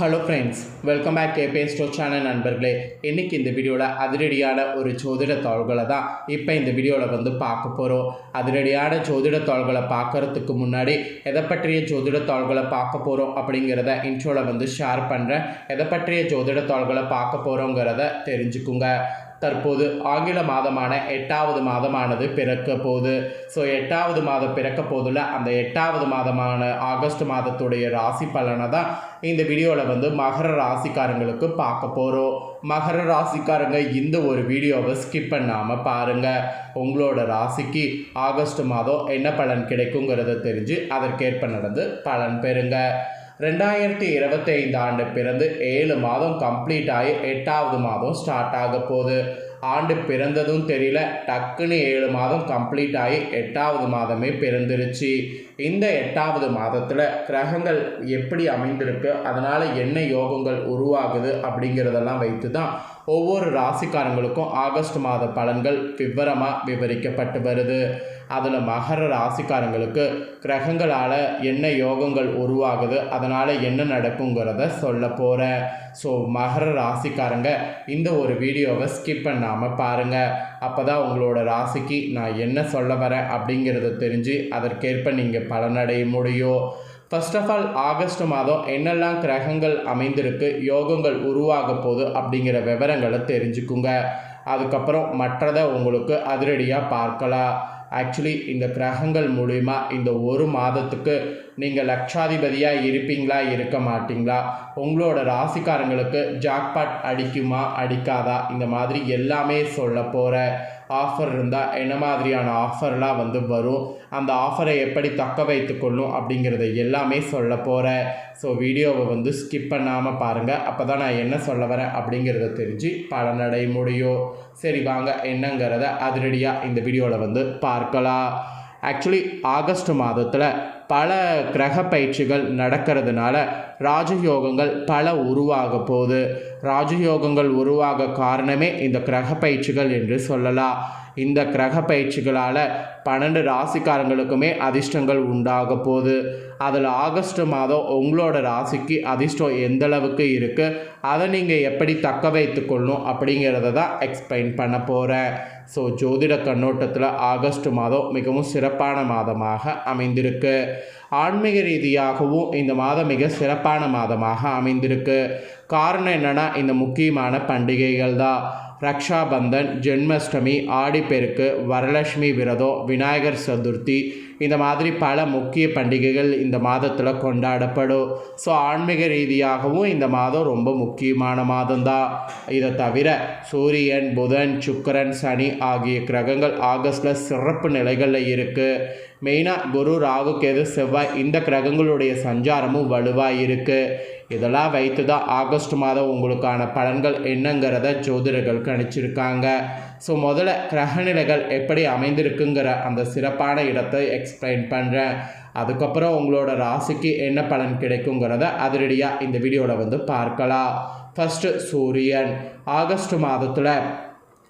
Hello friends welcome back கேபே ஸ்டோ channel நண்பர்களே. இன்றைக்கி இந்த வீடியோவில் அதிரடியான ஒரு ஜோதிட தாள்களை தான் இப்போ இந்த வீடியோவில் வந்து பார்க்க போகிறோம் அதிரடியான ஜோதிட தாள்களை பார்க்கறதுக்கு முன்னாடி எதை பற்றிய ஜோதிட தாள்களை பார்க்க போகிறோம் அப்படிங்கிறத இன்ட்ரோவில் வந்து ஷேர் பண்ணுறேன் எதை பற்றிய ஜோதிட தாள்களை பார்க்க போகிறோங்கிறத தெரிஞ்சுக்குங்க. தற்போது ஆங்கில மாதமான எட்டாவது மாதமானது பிறக்க போகுது. ஸோ எட்டாவது மாதம் பிறக்க போதில் அந்த எட்டாவது மாதமான ஆகஸ்ட் மாதத்துடைய ராசி பலனை தான் இந்த வீடியோவில் வந்து மகர ராசிக்காரங்களுக்கு பார்க்க போகிறோம் மகர ராசிக்காரங்க இந்த ஒரு வீடியோவை ஸ்கிப் பண்ணாமல் பாருங்கள் உங்களோட ராசிக்கு ஆகஸ்ட் மாதம் என்ன பலன் கிடைக்குங்கிறத தெரிஞ்சு அதற்கேற்ப நடந்து பலன் பெறுங்க. ரெண்டாயிரத்தி இருபத்தி ஐந்து ஆண்டு பிறந்து ஏழு மாதம் கம்ப்ளீட் ஆகி எட்டாவது மாதம் ஸ்டார்ட் ஆக போகுது. ஆண்டு பிறந்ததும் தெரியல டக்குன்னு ஏழு மாதம் கம்ப்ளீட் ஆகி எட்டாவது மாதமே பிறந்துருச்சு. இந்த எட்டாவது மாதத்தில் கிரகங்கள் எப்படி அமைந்திருக்கு அதனால் என்ன யோகங்கள் உருவாகுது அப்படிங்கிறதெல்லாம் வைத்து தான் ஒவ்வொரு ராசிக்காரங்களுக்கும் ஆகஸ்ட் மாத பலன்கள் விவரமாக விவரிக்கப்பட்டு வருது. அதில் மகர ராசிக்காரங்களுக்கு கிரகங்களால் என்ன யோகங்கள் உருவாகுது அதனால் என்ன நடக்குங்கிறத சொல்ல போகிறேன் ஸோ மகர ராசிக்காரங்க இந்த ஒரு வீடியோவை ஸ்கிப் பண்ணாமல் பாருங்கள் அப்போ தான் உங்களோட ராசிக்கு நான் என்ன சொல்ல வரேன் அப்படிங்கிறத தெரிஞ்சு அதற்கேற்ப நீங்கள் பலனடைய முடியும். ஃபர்ஸ்ட் ஆஃப் ஆல் ஆகஸ்ட் மாதம் என்னெல்லாம் கிரகங்கள் அமைந்திருக்கு யோகங்கள் உருவாக போகுது அப்படிங்கிற விவரங்களை தெரிஞ்சுக்குங்க. அதுக்கப்புறம் மற்றதை உங்களுக்கு அதிரடியாக பார்க்கலாம். ஆக்சுவலி இந்த கிரகங்கள் மூலிமா இந்த ஒரு மாதத்துக்கு நீங்கள் லட்சாதிபதியாக இருப்பீங்களா இருக்க மாட்டீங்களா? உங்களோட ராசிக்காரங்களுக்கு ஜாக்பாட் அடிக்குமா அடிக்காதா? இந்த மாதிரி எல்லாமே சொல்ல போகிற ஆஃபர் இருந்தால் என்ன மாதிரியான ஆஃபர்லாம் வந்து வரும்? அந்த ஆஃபரை எப்படி தக்க வைத்துக்கொள்ளும் அப்படிங்கிறத எல்லாமே சொல்ல போகிறேன் ஸோ வீடியோவை வந்து ஸ்கிப் பண்ணாமல் பாருங்கள் அப்போ தான் நான் என்ன சொல்ல வரேன் அப்படிங்கிறத தெரிஞ்சு பலனடை முடியும். சரி வாங்க என்னங்கிறத அதிரடியாக இந்த வீடியோவில் வந்து பார்க்கலாம். ஆக்சுவலி ஆகஸ்ட் மாதத்தில் பல கிரக பயிற்சிகள் நடக்கிறதுனால ராஜயோகங்கள் பல உருவாக போகுது. ராஜயோகங்கள் உருவாக காரணமே இந்த கிரக பயிற்சிகள் என்று சொல்லலாம். இந்த கிரக பயிற்சிகளால் பன்னெண்டு ராசிக்காரங்களுக்குமே அதிர்ஷ்டங்கள் உண்டாக போகுது. அதில் ஆகஸ்ட் மாதம் உங்களோட ராசிக்கு அதிர்ஷ்டம் எந்த அளவுக்கு இருக்குது அதை நீங்கள் எப்படி தக்க வைத்து கொள்ளணும் அப்படிங்கிறத தான் எக்ஸ்பிளைன் பண்ண போகிறேன் ஸோ ஜோதிட கண்ணோட்டத்தில் ஆகஸ்ட் மாதம் மிகவும் சிறப்பான மாதமாக அமைந்திருக்கு. ஆன்மீக ரீதியாகவும் இந்த மாதம் மிக சிறப்பான மாதமாக அமைந்திருக்கு. காரணம் என்னென்னா இந்த முக்கியமான பண்டிகைகள் தான். ரக்ஷாபந்தன் ஜென்மாஷ்டமி ஆடிப்பெருக்கு வரலட்சுமி விரதம் விநாயகர் சதுர்த்தி இந்த மாதிரி பல முக்கிய பண்டிகைகள் இந்த மாதத்தில் கொண்டாடப்படும். ஸோ ஆன்மீக ரீதியாகவும் இந்த மாதம் ரொம்ப முக்கியமான மாதம்தான் இதை தவிர சூரியன் புதன் சுக்கரன் சனி ஆகிய கிரகங்கள் ஆகஸ்டில் சிறப்பு நிலைகளில் இருக்குது மெயினாக குரு ராகு கேது செவ்வாய் இந்த கிரகங்களுடைய சஞ்சாரமும் வலுவாக இருக்குது இதெல்லாம் வைத்து தான் ஆகஸ்ட் மாதம் உங்களுக்கான பலன்கள் என்னங்கிறத ஜோதிடர்கள் கணிச்சிருக்காங்க ஸோ முதல்ல கிரகநிலைகள் எப்படி அமைந்திருக்குங்கிற அந்த சிறப்பான இடத்தை எக்ஸ்பிளைன் பண்ணுறேன் அதுக்கப்புறம் உங்களோட ராசிக்கு என்ன பலன் கிடைக்குங்கிறத அதிரடியாக இந்த வீடியோவில் வந்து பார்க்கலாம். ஃபஸ்ட்டு சூரியன். ஆகஸ்ட் மாதத்தில்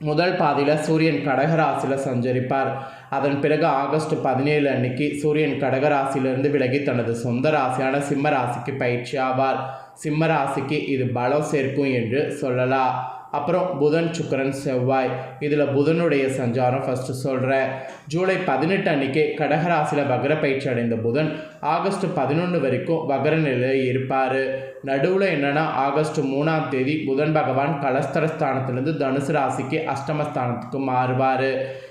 முதல் பாதியில் சூரியன் கடகராசியில் சஞ்சரிப்பார். அதன் பிறகு ஆகஸ்ட் பதினேழு அன்னைக்கு சூரியன் கடகராசியிலிருந்து விலகி தனது சொந்த ராசியான சிம்ம ராசிக்கு பயிற்சி ஆவார். சிம்ம ராசிக்கு இது பலம் சேர்க்கும் என்று சொல்லலாம். அப்புறம் புதன் சுக்கரன் செவ்வாய். இதில் புதனுடைய சஞ்சாரம் ஃபஸ்ட்டு சொல்கிறேன் ஜூலை பதினெட்டு அன்னைக்கு கடகராசியில் வகர பயிற்சி அடைந்த புதன் ஆகஸ்ட் பதினொன்று வரைக்கும் வகர நிலையில் இருப்பார். நடுவில் என்னென்னா ஆகஸ்ட் மூணாம் தேதி புதன் பகவான் கலஸ்தரஸ்தானத்திலேருந்து தனுசு ராசிக்கு அஷ்டமஸ்தானத்துக்கு மாறுவார்.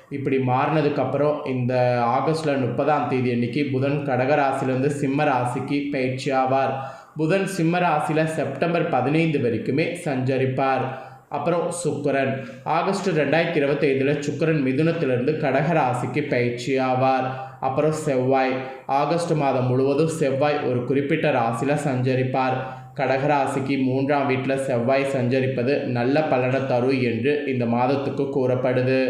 இப்படி மாறினதுக்கப்புறம் இந்த ஆகஸ்டில் முப்பதாம் தேதி அன்னைக்கு புதன் கடகராசிலேருந்து சிம்ம ராசிக்கு பயிற்சி ஆவார். புதன் சிம்ம ராசியில் செப்டம்பர் பதினைந்து வரைக்குமே சஞ்சரிப்பார். அப்புறம் சுக்கரன். ஆகஸ்ட் ரெண்டாயிரத்தி இருபத்தைந்தில் சுக்கரன் மிதுனத்திலிருந்து கடகராசிக்கு பயிற்சி ஆவார். அப்புறம் செவ்வாய். ஆகஸ்ட் மாதம் முழுவதும் செவ்வாய் ஒரு குறிப்பிட்ட ராசியில் சஞ்சரிப்பார். கடகராசிக்கு மூன்றாம் வீட்டில் செவ்வாய் சஞ்சரிப்பது நல்ல பலனை தரும் என்று இந்த மாதத்துக்கு கூறப்படுது.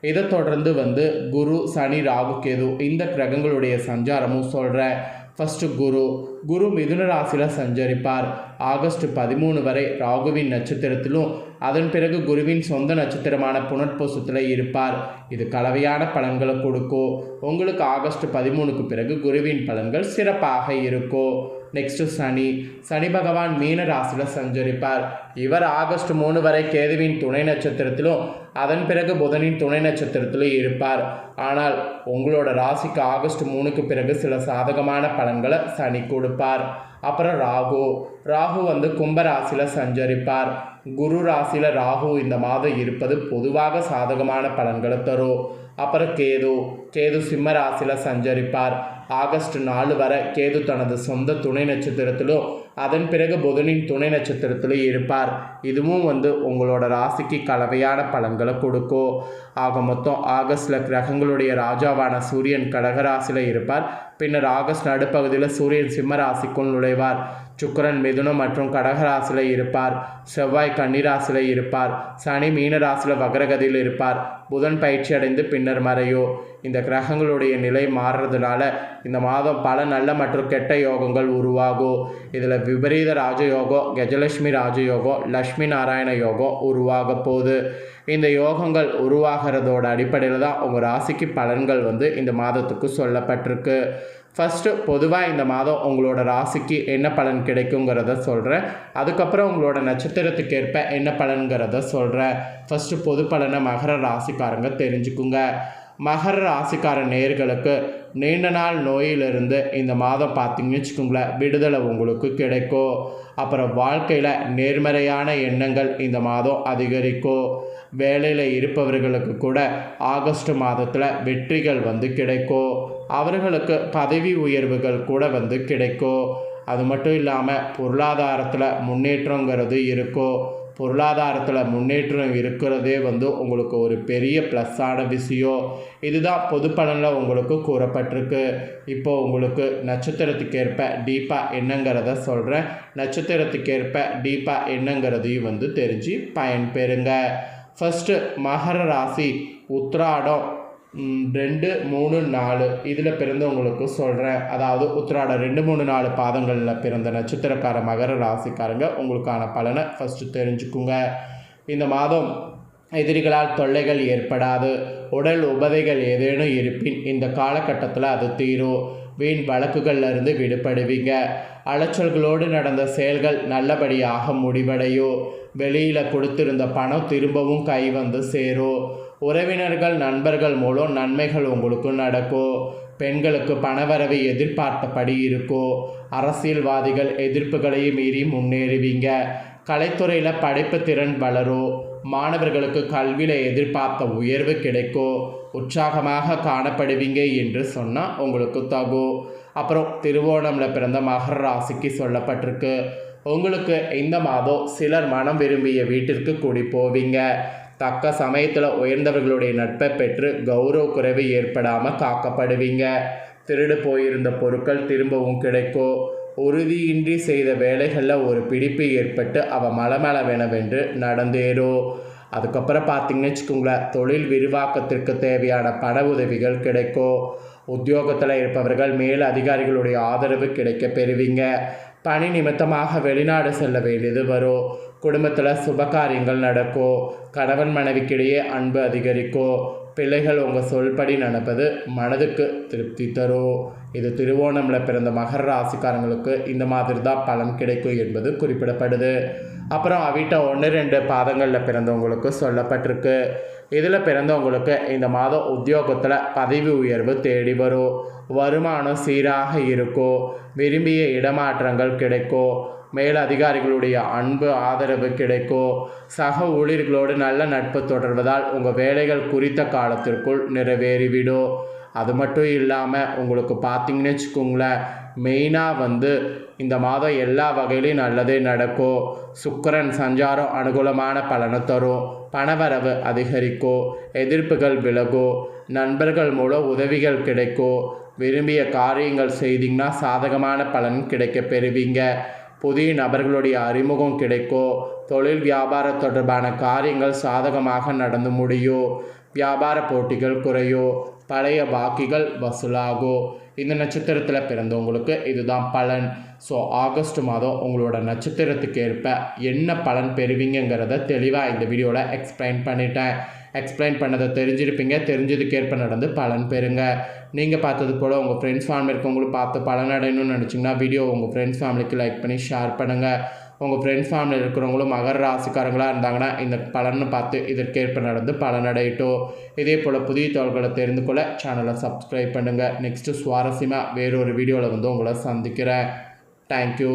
இதை தொடர்ந்து வந்து குரு சனி ராகு கேது இந்த கிரகங்களுடைய சஞ்சாரமும் சொல்கிறேன் ஃபஸ்ட்டு குரு குரு மிதுன ராசியில் சஞ்சரிப்பார். ஆகஸ்ட் பதிமூணு வரை ராகுவின் நட்சத்திரத்திலும் அதன் பிறகு குருவின் சொந்த நட்சத்திரமான புனர்பூசத்தில் இருப்பார். இது கலவையான பலன்களை கொடுக்கும். உங்களுக்கு ஆகஸ்ட் பதிமூணுக்கு பிறகு குருவின் பலன்கள் சிறப்பாக இருக்கும். நெக்ஸ்ட்டு சனி. சனி பகவான் மீன ராசியில் சஞ்சரிப்பார். இவர் ஆகஸ்ட் மூணு வரை கேதுவின் துணை நட்சத்திரத்திலும் அதன் பிறகு புதனின் துணை நட்சத்திரத்திலும் இருப்பார். ஆனால் உங்களோட ராசிக்கு ஆகஸ்ட் மூணுக்கு பிறகு சில சாதகமான பலன்களை சனி கொடுப்பார். அப்புறம் ராகு. ராகு வந்து கும்ப ராசியில் சஞ்சரிப்பார். குரு ராசியில் ராகு இந்த மாதம் இருப்பது பொதுவாக சாதகமான பலன்களை தரும். அப்புறம் கேது. கேது சிம்ம ராசியில் சஞ்சரிப்பார். ஆகஸ்ட் நாலு வரை கேது தனது சொந்த துணை நட்சத்திரத்திலும் அதன் பிறகு புதனின் துணை நட்சத்திரத்திலும் இருப்பார். இதுவும் வந்து உங்களோட ராசிக்கு கலவையான பலன்களை கொடுக்கும். ஆக மொத்தம் ஆகஸ்டில் கிரகங்களுடைய ராஜாவான சூரியன் கடகராசியில் இருப்பார். பின்னர் ஆகஸ்ட் நடுப்பகுதியில் சூரியன் சிம்ம ராசிக்குள் நுழைவார். சுக்கரன் மிதுனம் மற்றும் கடகராசியில் இருப்பார். செவ்வாய் கன்னிராசியில் இருப்பார். சனி மீன வக்ரகதியில் இருப்பார். புதன் பயிற்சி அடைந்து பின்னர் மறையோ. இந்த கிரகங்களுடைய நிலை மாறுறதுனால இந்த மாதம் பல நல்ல மற்றும் கெட்ட யோகங்கள் உருவாகும் இதில் விபரீத ராஜயோகம் கஜலட்சுமி ராஜயோகம் லக்ஷ்மி நாராயண யோகம் உருவாக போகுது. இந்த யோகங்கள் உருவாகிறதோட அடிப்படையில் தான் உங்கள் ராசிக்கு பலன்கள் வந்து இந்த மாதத்துக்கு சொல்லப்பட்டிருக்கு. ஃபஸ்ட்டு பொதுவாக இந்த மாதம் உங்களோட ராசிக்கு என்ன பலன் கிடைக்குங்கிறத சொல்கிறேன் அதுக்கப்புறம் உங்களோட நட்சத்திரத்துக்கு ஏற்ப என்ன பலன்கிறத சொல்கிறேன் ஃபஸ்ட்டு பொது பலனை மகர ராசிக்காரங்க தெரிஞ்சுக்குங்க. மகர ராசிக்கார நேர்களுக்கு நீண்ட நாள் நோயிலிருந்து இந்த மாதம் பார்த்தீங்கன்னு வச்சுக்கோங்களேன் விடுதலை உங்களுக்கு கிடைக்கும். அப்புறம் வாழ்க்கையில் நேர்மறையான எண்ணங்கள் இந்த மாதம் அதிகரிக்கும். வேலையில் இருப்பவர்களுக்கு கூட ஆகஸ்ட் மாதத்தில் வெற்றிகள் வந்து கிடைக்கும். அவர்களுக்கு பதவி உயர்வுகள் கூட வந்து கிடைக்கும் அது மட்டும் இல்லாமல் பொருளாதாரத்தில் முன்னேற்றங்கிறது இருக்கும் பொருளாதாரத்தில் முன்னேற்றம் இருக்கிறதே வந்து உங்களுக்கு ஒரு பெரிய ப்ளஸ்ஸான விஷயம் இதுதான் பொது பலனில் உங்களுக்கு கூறப்பட்டிருக்கு. இப்போ உங்களுக்கு நட்சத்திரத்துக்கு ஏற்ப டீப்பாக என்னங்கிறத சொல்கிறேன் நட்சத்திரத்துக்கேற்ப டீப்பாக என்னங்கிறதையும் வந்து தெரிஞ்சு பயன்பெறுங்க. ஃபஸ்ட்டு மகர ராசி உத்ராடம் ரெண்டு மூணு நாலு. இதில் பிறந்தவங்களுக்கு சொல்கிறேன் அதாவது உத்திராட ரெண்டு மூணு நாலு பாதங்களில் பிறந்த நட்சத்திரக்கார மகர ராசிக்காரங்க உங்களுக்கான பலனை ஃபஸ்ட்டு தெரிஞ்சுக்குங்க. இந்த மாதம் எதிரிகளால் தொல்லைகள் ஏற்படாது. உடல் உபதைகள் ஏதேனும் இருப்பின் இந்த காலகட்டத்தில் அது தீரும். வீண் வழக்குகள்லேருந்து விடுபடுவீங்க. அலைச்சல்களோடு நடந்த செயல்கள் நல்லபடியாக முடிவடையும். வெளியில் கொடுத்திருந்த பணம் திரும்பவும் கை வந்து சேரும். உறவினர்கள் நண்பர்கள் மூலம் நன்மைகள் உங்களுக்கு நடக்கும் பெண்களுக்கு பணவரவு எதிர்பார்த்தபடி இருக்கும் அரசியல்வாதிகள் எதிர்ப்புகளையும் மீறி முன்னேறுவீங்க. கலைத்துறையில் படைப்பு திறன் வளரும் மாணவர்களுக்கு கல்வியில் எதிர்பார்த்த உயர்வு கிடைக்கும் உற்சாகமாக காணப்படுவீங்க என்று சொன்னால் உங்களுக்கு தகும் அப்புறம் திருவோணமில் பிறந்த மகர ராசிக்கு சொல்லப்பட்டிருக்கு. உங்களுக்கு இந்த மாதம் சிலர் மனம் விரும்பிய வீட்டிற்கு கூடி போவீங்க. தக்க சமயத்தில் உயர்ந்தவர்களுடைய நட்பை பெற்று கௌரவ குறைவு ஏற்படாமல் காக்கப்படுவீங்க. திருடு போயிருந்த பொருட்கள் திரும்பவும் கிடைக்கும் உறுதியின்றி செய்த வேலைகளில் ஒரு பிடிப்பு ஏற்பட்டு அவள் மலமள மலமளவெனவென்று நடந்தேறும் அதுக்கப்புறம் பார்த்தீங்கன்னு வச்சுக்கோங்களேன் தொழில் விரிவாக்கத்திற்கு தேவையான பண உதவிகள் கிடைக்கும் உத்தியோகத்தில் இருப்பவர்கள் மேல் அதிகாரிகளுடைய ஆதரவு கிடைக்க பெறுவீங்க. பணி நிமித்தமாக வெளிநாடு செல்ல வேண்டியது வரும் குடும்பத்தில் சுபகாரியங்கள் நடக்கும் கணவன் மனைவிக்கிடையே அன்பு அதிகரிக்கும் பிள்ளைகள் உங்கள் சொல்படி நடப்பது மனதுக்கு திருப்தி தரும் இது திருவோணமில் பிறந்த மகர ராசிக்காரங்களுக்கு இந்த மாதிரி தான் பலன் கிடைக்கும் என்பது குறிப்பிடப்படுது. அப்புறம் அவிட்ட ஒன்று ரெண்டு பாதங்களில் பிறந்தவங்களுக்கு சொல்லப்பட்டிருக்கு. இதில் பிறந்தவங்களுக்கு இந்த மாதம் உத்தியோகத்தில் பதவி உயர்வு தேடி வரும். வருமானம் சீராக இருக்கும் விரும்பிய இடமாற்றங்கள் கிடைக்கும் மேல் அதிகாரிகளுடைய அன்பு ஆதரவு கிடைக்கும் சக ஊழியர்களோடு நல்ல நட்பு தொடர்வதால் உங்கள் வேலைகள் குறித்த காலத்திற்குள் நிறைவேறிவிடும். அது மட்டும் இல்லாமல் உங்களுக்கு பார்த்தீங்கன்னு வச்சுக்கோங்களேன் மெயினாக வந்து இந்த மாதம் எல்லா வகையிலையும் நல்லதே நடக்கும். சுக்கரன் சஞ்சாரம் அனுகூலமான பலனை தரும். பணவரவு அதிகரிக்கும். எதிர்ப்புகள் விலகும். நண்பர்கள் மூலம் உதவிகள் கிடைக்கும். விரும்பிய காரியங்கள் செய்தீங்கன்னா சாதகமான பலன் கிடைக்க பெறுவீங்க. புதிய நபர்களுடைய அறிமுகம் கிடைக்கும். தொழில் வியாபாரம் தொடர்பான காரியங்கள் சாதகமாக நடந்து முடியும். வியாபார போட்டிகள் குறையோ பழைய பாக்கிகள் வசூலாகும் இந்த நட்சத்திரத்தில் பிறந்தவங்களுக்கு இதுதான் பலன். ஸோ ஆகஸ்ட் மாதம் உங்களோட நட்சத்திரத்துக்கு ஏற்ப என்ன பலன் பெறுவீங்கங்கிறத தெளிவாக இந்த வீடியோவில் எக்ஸ்பிளைன் பண்ணிட்டேன். எக்ஸ்பிளைன் பண்ணதை தெரிஞ்சிருப்பீங்க. தெரிஞ்சதுக்கேற்ப நடந்து பலன் பெறுங்க. நீங்கள் பார்த்தது போல் உங்கள் ஃப்ரெண்ட்ஸ் ஃபேமிலி இருக்கவங்களும் பார்த்து பலன் அடையணும்னு நினச்சிங்கன்னா வீடியோ உங்கள் ஃப்ரெண்ட்ஸ் ஃபேமிலிக்கு லைக் பண்ணி ஷேர் பண்ணுங்கள் உங்கள் ஃப்ரெண்ட்ஸ் ஃபேமிலியில் இருக்கிறவங்களும் மகர ராசிக்காரங்களாக இருந்தாங்கன்னா இந்த பலனை பார்த்து இதற்கேற்ப நடந்து பலனடையட்டும் இதே போல் புதிய தகவல்களை தெரிந்து கொள்ள சேனலை சப்ஸ்கிரைப் பண்ணுங்கள் நெக்ஸ்ட்டு சுவாரஸ்யமாக வேறொரு வீடியோவில் வந்து உங்களை சந்திக்கிறேன். தேங்க்யூ